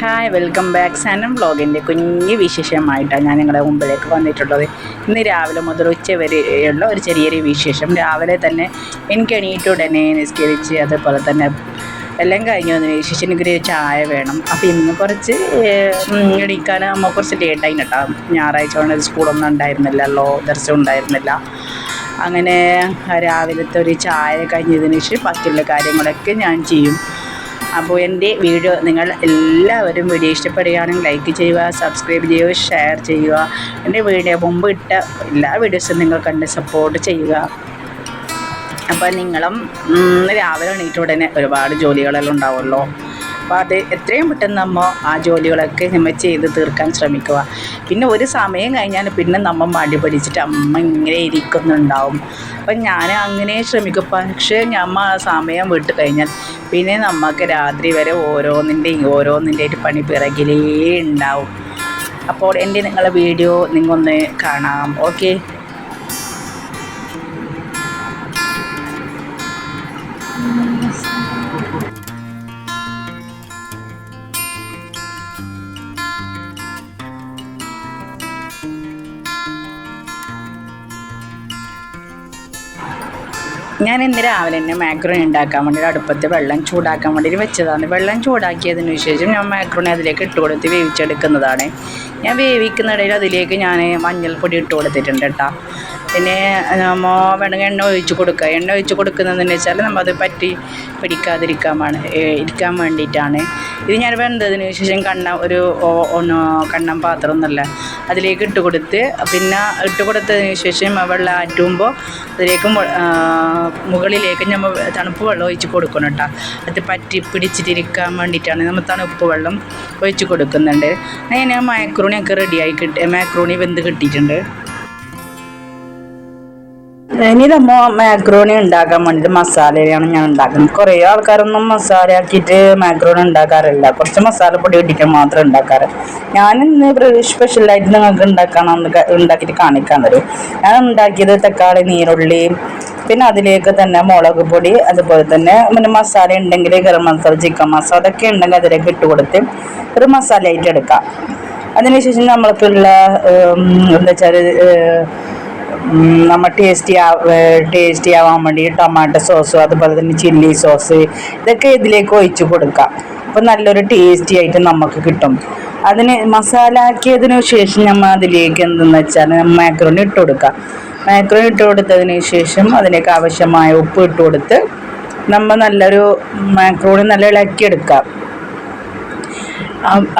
Hi welcome back Sanam വ്ളോഗിന്റെ കുഞ്ഞു വിശേഷമായിട്ടാണ് ഞാൻ നിങ്ങളുടെ മുമ്പിലേക്ക് വന്നിട്ടുള്ളത്. ഇന്ന് രാവിലെ മുതൽ ഉച്ച വരെയുള്ള ഒരു ചെറിയൊരു വിശേഷം. രാവിലെ തന്നെ എനിക്ക് എണീറ്റ് ഉടനെ നിസ്കരിച്ച് അതുപോലെ തന്നെ എല്ലാം കഴിഞ്ഞു വന്നതിന് ശേഷം എനിക്കൊരു ചായ വേണം. അപ്പോൾ ഇന്ന് കുറച്ച് എണീക്കാൻ അമ്മ കുറച്ച് ലേറ്റായി കേട്ടോ. ഞായറാഴ്ച കൊണ്ട് സ്കൂളൊന്നും ഉണ്ടായിരുന്നില്ലല്ലോ ദർശനം ഉണ്ടായിരുന്നില്ല. അങ്ങനെ രാവിലത്തെ ഒരു ചായ കഴിഞ്ഞതിന് ശേഷം ബാക്കിയുള്ള കാര്യങ്ങളൊക്കെ ഞാൻ ചെയ്യും. അപ്പോൾ എന്റെ വീഡിയോ നിങ്ങൾ എല്ലാവരും വീഡിയോ ഇഷ്ടപ്പെടുകയാണെങ്കിൽ ലൈക്ക് ചെയ്യുക സബ്സ്ക്രൈബ് ചെയ്യുക ഷെയർ ചെയ്യുക. എന്റെ വീഡിയോ മുമ്പ് ഇട്ട എല്ലാ വീഡിയോസും നിങ്ങൾ കണ്ട് സപ്പോർട്ട് ചെയ്യുക. അപ്പോൾ നിങ്ങളും രാവിലെ എണീറ്റ ഉടനെ ഒരുപാട് ജോലികളെല്ലാം ഉണ്ടാവുമല്ലോ. അപ്പോൾ അത് എത്രയും പെട്ടെന്ന് നമ്മൾ ആ ജോലികളൊക്കെ നമ്മൾ ചെയ്ത് തീർക്കാൻ ശ്രമിക്കുക. പിന്നെ ഒരു സമയം കഴിഞ്ഞാൽ പിന്നെ നമ്മൾ മടി പിടിച്ചിട്ട് അമ്മ ഇങ്ങനെ ഇരിക്കുന്നുണ്ടാവും. അപ്പം ഞാൻ അങ്ങനെ ശ്രമിക്കും. പക്ഷേ നമ്മൾ ആ സമയം വിട്ട് കഴിഞ്ഞാൽ പിന്നെ നമുക്ക് രാത്രി വരെ ഓരോന്നിന്റെയും ഓരോന്നിന്റെയും പണി പിറകിലേ ഉണ്ടാവും. അപ്പോൾ എന്റെ നിങ്ങളുടെ വീഡിയോ നിങ്ങൊന്ന് കാണാം. ഓക്കെ? ഞാൻ ഇന്ന് രാവിലെ തന്നെ മാക്രോണി ഉണ്ടാക്കാൻ വേണ്ടി അടുപ്പത്ത് വെള്ളം ചൂടാക്കാൻ വേണ്ടി വെച്ചതാണ്. വെള്ളം ചൂടാക്കിയതിന് ശേഷം ഞാൻ മാക്രോണി അതിലേക്ക് ഇട്ട് കൊടുത്ത് വേവിച്ചെടുക്കുന്നതാണ്. ഞാൻ വേവിക്കുന്നിടയിൽ അതിലേക്ക് ഞാൻ മഞ്ഞൾപ്പൊടി ഇട്ട് കൊടുത്തിട്ടുണ്ട് കേട്ടോ പിന്നെ നമ്മൾ വേണമെങ്കിൽ എണ്ണ ഒഴിച്ച് കൊടുക്കുക. എണ്ണ ഒഴിച്ച് കൊടുക്കുന്നതെന്ന് വെച്ചാൽ നമ്മൾ അത് പറ്റി പിടിക്കാതിരിക്കാമാണ് ഇരിക്കാൻ വേണ്ടിയിട്ടാണ്. ഇത് ഞാൻ വെന്തതിന് ശേഷം കണ്ണ ഒരു ഒന്ന് കണ്ണം പാത്രം എന്നല്ല അതിലേക്ക് ഇട്ട് കൊടുത്ത് പിന്നെ ഇട്ട് കൊടുത്തതിന് ശേഷം വെള്ളം ആറ്റുമ്പോൾ അതിലേക്ക് മുകളിലേക്ക് നമ്മൾ തണുപ്പ് വെള്ളം ഒഴിച്ച് കൊടുക്കണം കേട്ടോ. അത് പറ്റി പിടിച്ചിട്ടിരിക്കാൻ വേണ്ടിയിട്ടാണ് നമ്മൾ തണുപ്പ് വെള്ളം ഒഴിച്ച് കൊടുക്കുന്നുണ്ട്. അങ്ങനെ മാക്രോണിയൊക്കെ റെഡിയായി കിട്ടി മാക്രോണി വെന്ത് കിട്ടിയിട്ടുണ്ട്. ഇനി നമ്മ മാക്രോണി ഉണ്ടാക്കാൻ വേണ്ടിയിട്ട് മസാലയാണ് ഞാൻ ഉണ്ടാക്കുന്നത്. കുറേ ആൾക്കാരൊന്നും മസാല ആക്കിയിട്ട് മാക്രോണി ഉണ്ടാക്കാറില്ല. കുറച്ച് മസാലപ്പൊടി ഇട്ടിട്ട് മാത്രം ഉണ്ടാക്കാറ്. ഞാൻ ഇന്ന് സ്പെഷ്യലായിട്ട് നിങ്ങൾക്ക് ഉണ്ടാക്കണം ഉണ്ടാക്കിയിട്ട് കാണിക്കാൻ തരും. ഞാൻ ഉണ്ടാക്കിയത് തക്കാളി നീരുള്ളി പിന്നെ അതിലേക്ക് തന്നെ മുളക് പൊടി അതുപോലെ തന്നെ പിന്നെ മസാല ഉണ്ടെങ്കിൽ ഗരം മസാല ചിക്കൻ മസാല അതൊക്കെ ഉണ്ടെങ്കിൽ അതിലേക്ക് ഇട്ട് കൊടുത്ത് ഒരു മസാല ആയിട്ട് എടുക്കാം. അതിനുശേഷം നമ്മൾക്കുള്ള എന്താ വെച്ചാൽ നമ്മൾ ടേസ്റ്റി ടേസ്റ്റി ആവാൻ വേണ്ടി ടൊമാറ്റോ സോസ് അതുപോലെ തന്നെ ചില്ലി സോസ് ഇതൊക്കെ ഇതിലേക്ക് ഒഴിച്ച് കൊടുക്കാം. അപ്പോൾ നല്ലൊരു ടേസ്റ്റി ആയിട്ട് നമുക്ക് കിട്ടും. അതിന് മസാല ആക്കിയതിനു ശേഷം നമ്മൾ അതിലേക്ക് എന്തെന്ന് വെച്ചാൽ മാക്രോണി ഇട്ട് കൊടുക്കുക മാക്രോണി ഇട്ട് കൊടുത്തതിന് ശേഷം അതിലേക്ക് ആവശ്യമായ ഉപ്പ് ഇട്ട് കൊടുത്ത് നമ്മൾ നല്ലൊരു മാക്രോണി നല്ല ഇളക്കിയെടുക്കാം.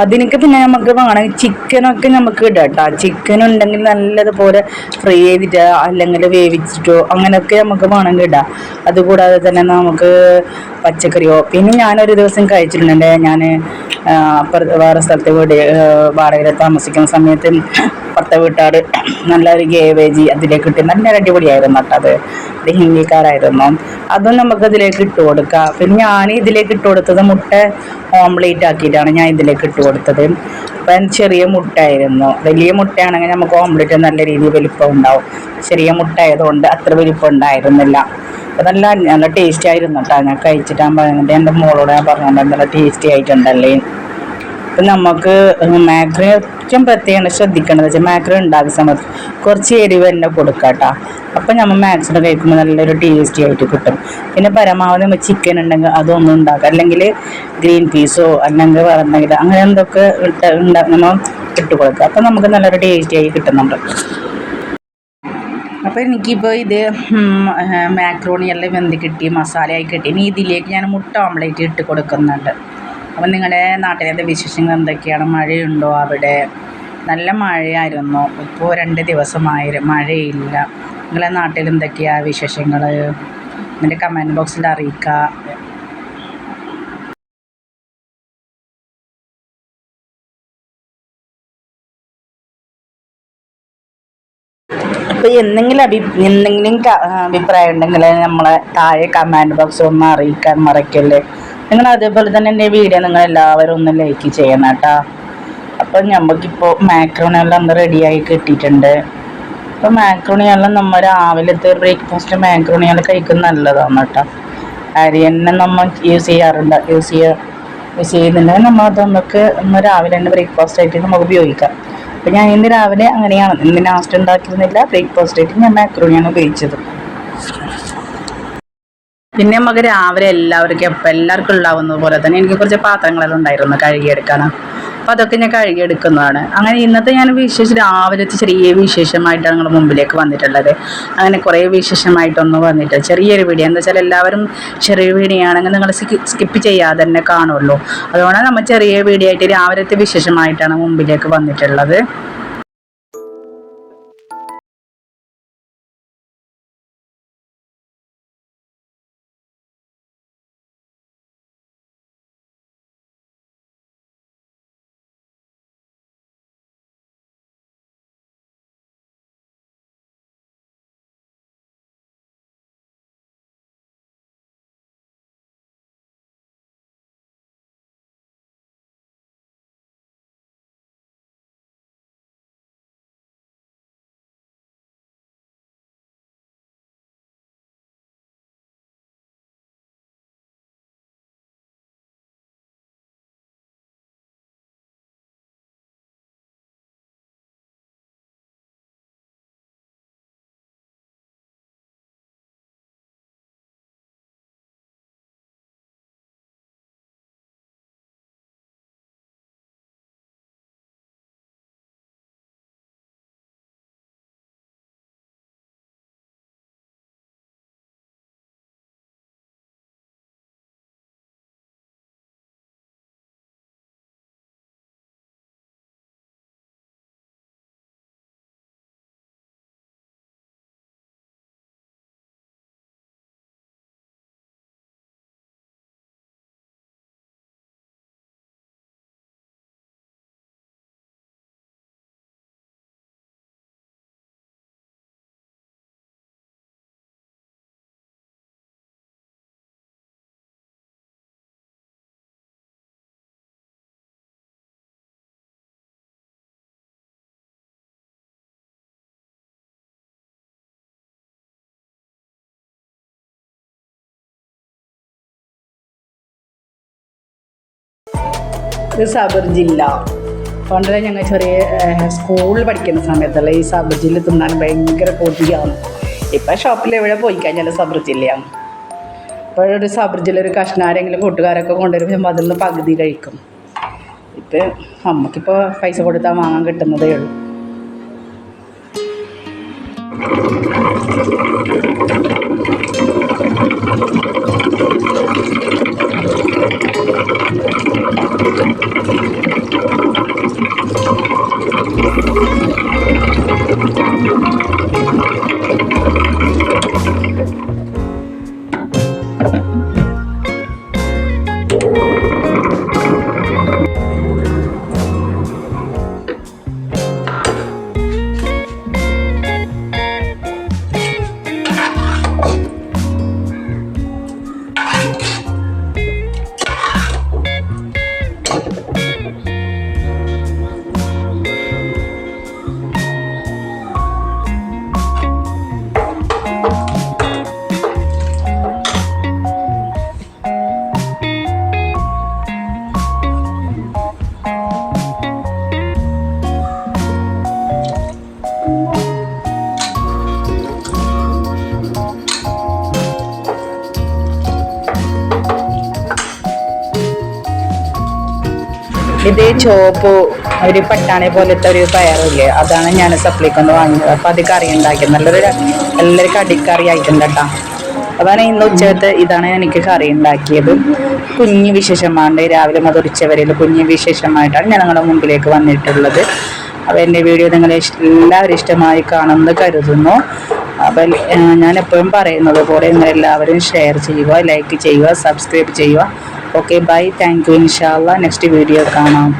അതിനൊക്കെ പിന്നെ നമുക്ക് വേണമെങ്കിൽ ചിക്കനൊക്കെ നമുക്ക് ഇടാം കേട്ടോ. ചിക്കൻ ഉണ്ടെങ്കിൽ നല്ലതുപോലെ ഫ്രൈ ചെയ്തിട്ട് അല്ലെങ്കിൽ വേവിച്ചിട്ടോ അങ്ങനെയൊക്കെ നമുക്ക് വേണമെങ്കിൽ ഇടാം. അതുകൂടാതെ തന്നെ നമുക്ക് പച്ചക്കറിയോ പിന്നെ ഞാനൊരു ദിവസം കഴിച്ചിട്ടുണ്ട്. ഞാൻ വേറെ സ്ഥലത്ത് വീട് വാടകയിൽ താമസിക്കുന്ന സമയത്ത് പുറത്തെ വീട്ടുകാർ നല്ലൊരു ഗേവേജി അതിലേക്ക് ഇട്ട് നല്ല അടിപൊളിയായിരുന്നു കേട്ടോ അത്. ഹിന്ദിക്കാരായിരുന്നു. അതും നമുക്ക് ഇതിലേക്ക് ഇട്ട് കൊടുക്കാം. പിന്നെ ഞാൻ ഇതിലേക്ക് ഇട്ട് കൊടുത്തത് മുട്ട ഓംലേറ്റ് ആക്കിയിട്ടാണ് ഞാൻ ഇതിലേക്ക് ഇട്ട് കൊടുത്തത്. അപ്പം ചെറിയ മുട്ടയായിരുന്നു വലിയ മുട്ടയാണെങ്കിൽ നമുക്ക് ഓംലെറ്റ് നല്ല രീതിയിൽ വലിപ്പം ഉണ്ടാവും. ചെറിയ മുട്ട ആയതുകൊണ്ട് അത്ര വലിപ്പം ഉണ്ടായിരുന്നില്ല. അപ്പം നല്ല നല്ല ടേസ്റ്റി ആയിരുന്നു കേട്ടോ. ഞാൻ കഴിച്ചിട്ടാകുമ്പോൾ എന്റെ മോളോട് ഞാൻ പറഞ്ഞിട്ടുണ്ട് നല്ല ടേസ്റ്റി ആയിട്ടുണ്ടല്ലേ? അപ്പം നമുക്ക് മാക്രോ ഏറ്റവും പ്രത്യേകം ശ്രദ്ധിക്കേണ്ടത് വെച്ചാൽ മാക്രോ ഉണ്ടാക്കുന്ന സമയത്ത് കുറച്ച് എരിവ് തന്നെ കൊടുക്കുക കേട്ടോ അപ്പം നമ്മൾ മാക്സിമം കഴിക്കുമ്പോൾ നല്ലൊരു ടേസ്റ്റി ആയിട്ട് കിട്ടും. പിന്നെ പരമാവധി നമ്മൾ ചിക്കൻ ഉണ്ടെങ്കിൽ അതൊന്നും ഉണ്ടാക്കുക അല്ലെങ്കിൽ ഗ്രീൻ പീസോ അല്ലെങ്കിൽ വേറെന്തെങ്കിലും അങ്ങനെ എന്തൊക്കെ ഇട്ട് നമ്മൾ ഇട്ട് കൊടുക്കുക അപ്പം നമുക്ക് നല്ലൊരു ടേസ്റ്റി ആയി കിട്ടുന്നുണ്ട്. അപ്പോൾ എനിക്കിപ്പോൾ ഇത് മാക്രോണി എല്ലാം വെന്ത് കിട്ടി മസാലയായി കിട്ടി. ഇനി ഇതിലേക്ക് ഞാൻ മുട്ട ഓംലേറ്റ് ഇട്ട് കൊടുക്കുന്നുണ്ട്. അപ്പം നിങ്ങളുടെ നാട്ടിലത്തെ വിശേഷങ്ങൾ എന്തൊക്കെയാണ്? മഴയുണ്ടോ അവിടെ? നല്ല മഴയായിരുന്നു. ഇപ്പോൾ രണ്ട് ദിവസമായി മഴയില്ല. നിങ്ങളുടെ നാട്ടിൽ എന്തൊക്കെയാണ് വിശേഷങ്ങൾ? എന്റെ കമന്റ് ബോക്സിൽ അറിയിക്കുക അപ്പോൾ എന്തെങ്കിലും അഭി എന്തെങ്കിലും അഭിപ്രായം ഉണ്ടെങ്കിൽ നമ്മളെ താഴെ കമാൻഡ് ബോക്സ് ഒന്ന് അറിയിക്കാൻ മറക്കല്ലേ. നിങ്ങൾ അതേപോലെ തന്നെ എന്റെ വീഡിയോ നിങ്ങൾ എല്ലാവരും ഒന്ന് ലൈക്ക് ചെയ്യണം കേട്ടോ. അപ്പോൾ നമുക്കിപ്പോൾ മാക്രോണെല്ലാം ഒന്ന് റെഡിയായി കിട്ടിയിട്ടുണ്ട്. അപ്പോൾ മാക്രോണിയെല്ലാം നമ്മൾ രാവിലത്തെ ബ്രേക്ക്ഫാസ്റ്റ് മാക്രോണിയെല്ലാം കഴിക്കുന്നത് നല്ലതാണ് കേട്ടോ. അരി തന്നെ നമ്മൾ യൂസ് ചെയ്യാറുണ്ട്. യൂസ് ചെയ്യുക യൂസ് ചെയ്യുന്നുണ്ടെങ്കിൽ നമ്മൾ അത് നമുക്ക് ഇന്ന് രാവിലെ തന്നെ ബ്രേക്ക്ഫാസ്റ്റ് ആയിട്ട് നമുക്ക് ഉപയോഗിക്കാം. അപ്പം ഞാൻ ഇന്ന് രാവിലെ അങ്ങനെയാണ്. ഇന്ന് ലാസ്റ്റ് ഉണ്ടാക്കിയിരുന്നില്ല. ബ്രേക്ക്ഫാസ്റ്റ് ആയിട്ട് ഞാൻ മാക്രോണിയാണ് ഉപയോഗിച്ചത്. പിന്നെ നമുക്ക് രാവിലെ എല്ലാവർക്കും എപ്പോൾ എല്ലാവർക്കും ഉണ്ടാവുന്നത് പോലെ തന്നെ എനിക്ക് കുറച്ച് പാത്രങ്ങളെല്ലാം ഉണ്ടായിരുന്നു കഴുകിയെടുക്കാൻ അപ്പോൾ അതൊക്കെ ഞാൻ കഴുകിയെടുക്കുന്നതാണ്. അങ്ങനെ ഇന്നത്തെ ഞാൻ വിശേഷം രാവിലത്തെ ചെറിയ വിശേഷമായിട്ടാണ് നിങ്ങൾ മുമ്പിലേക്ക് വന്നിട്ടുള്ളത്. അങ്ങനെ കുറേ വിശേഷമായിട്ടൊന്നും വന്നിട്ട് ചെറിയൊരു വീഡിയോ. എന്താ വെച്ചാൽ എല്ലാവരും ചെറിയ വീഡിയോ ആണെങ്കിൽ നിങ്ങൾ സ്കിപ്പ് ചെയ്യാതെ തന്നെ കാണുള്ളൂ. അതുകൊണ്ടാണ് നമ്മൾ ചെറിയ വീഡിയോ ആയിട്ട് രാവിലത്തെ വിശേഷമായിട്ടാണ് മുമ്പിലേക്ക് വന്നിട്ടുള്ളത്. ഇത് സബർ ജില്ല. പണ്ടേ ഞങ്ങൾ ചെറിയ സ്കൂളിൽ പഠിക്കുന്ന സമയത്തല്ല ഈ സബർ ജില്ല തിന്നാൻ ഭയങ്കര കൊതിയാണ്. ഇപ്പം ഷോപ്പിൽ എവിടെ പോയി കഴിഞ്ഞാൽ സബർ ജില്ലയാണ്. ഇപ്പോഴൊരു സബർ ജില്ല ഒരു കഷ്ണാരെങ്കിലും കൂട്ടുകാരൊക്കെ കൊണ്ടുവരുമ്പോൾ അതിൽ നിന്ന് പകുതി കഴിക്കും. ഇപ്പം നമുക്കിപ്പോൾ പൈസ കൊടുത്താൽ വാങ്ങാൻ കിട്ടുന്നതേ ഉള്ളൂ. ഇത് ചോപ്പ് ഒരു പട്ടാണി പോലത്തെ ഒരു പയറില്ലേ അതാണ് ഞാൻ സപ്ലിക്കൊന്ന് വാങ്ങിയത്. അപ്പോൾ അത് കറി ഉണ്ടാക്കിയത് നല്ലൊരു നല്ലൊരു കടിക്കറി ആയിട്ടുണ്ട് അതാണ് ഇന്ന് ഉച്ചത്തെ ഇതാണ് എനിക്ക് കറി ഉണ്ടാക്കിയത്. കുഞ്ഞു വിശേഷമാണ്ട് രാവിലെ മുതൽ ഉച്ചവരെയുള്ള കുഞ്ഞു വിശേഷമായിട്ടാണ് ഞാൻ നിങ്ങളുടെ മുമ്പിലേക്ക് വന്നിട്ടുള്ളത്. അപ്പോൾ എന്റെ വീഡിയോ നിങ്ങൾ എല്ലാവരും ഇഷ്ടമായി കാണുമെന്ന് കരുതുന്നു. അപ്പം ഞാൻ എപ്പോഴും പറയുന്നത് പോലെ നിങ്ങൾ എല്ലാവരും ഷെയർ ചെയ്യുക ലൈക്ക് ചെയ്യുക സബ്സ്ക്രൈബ് ചെയ്യുക. ഓക്കെ ബൈ താങ്ക് യു ഇൻഷാല്ല നെക്സ്റ്റ് വീഡിയോ കാണാം.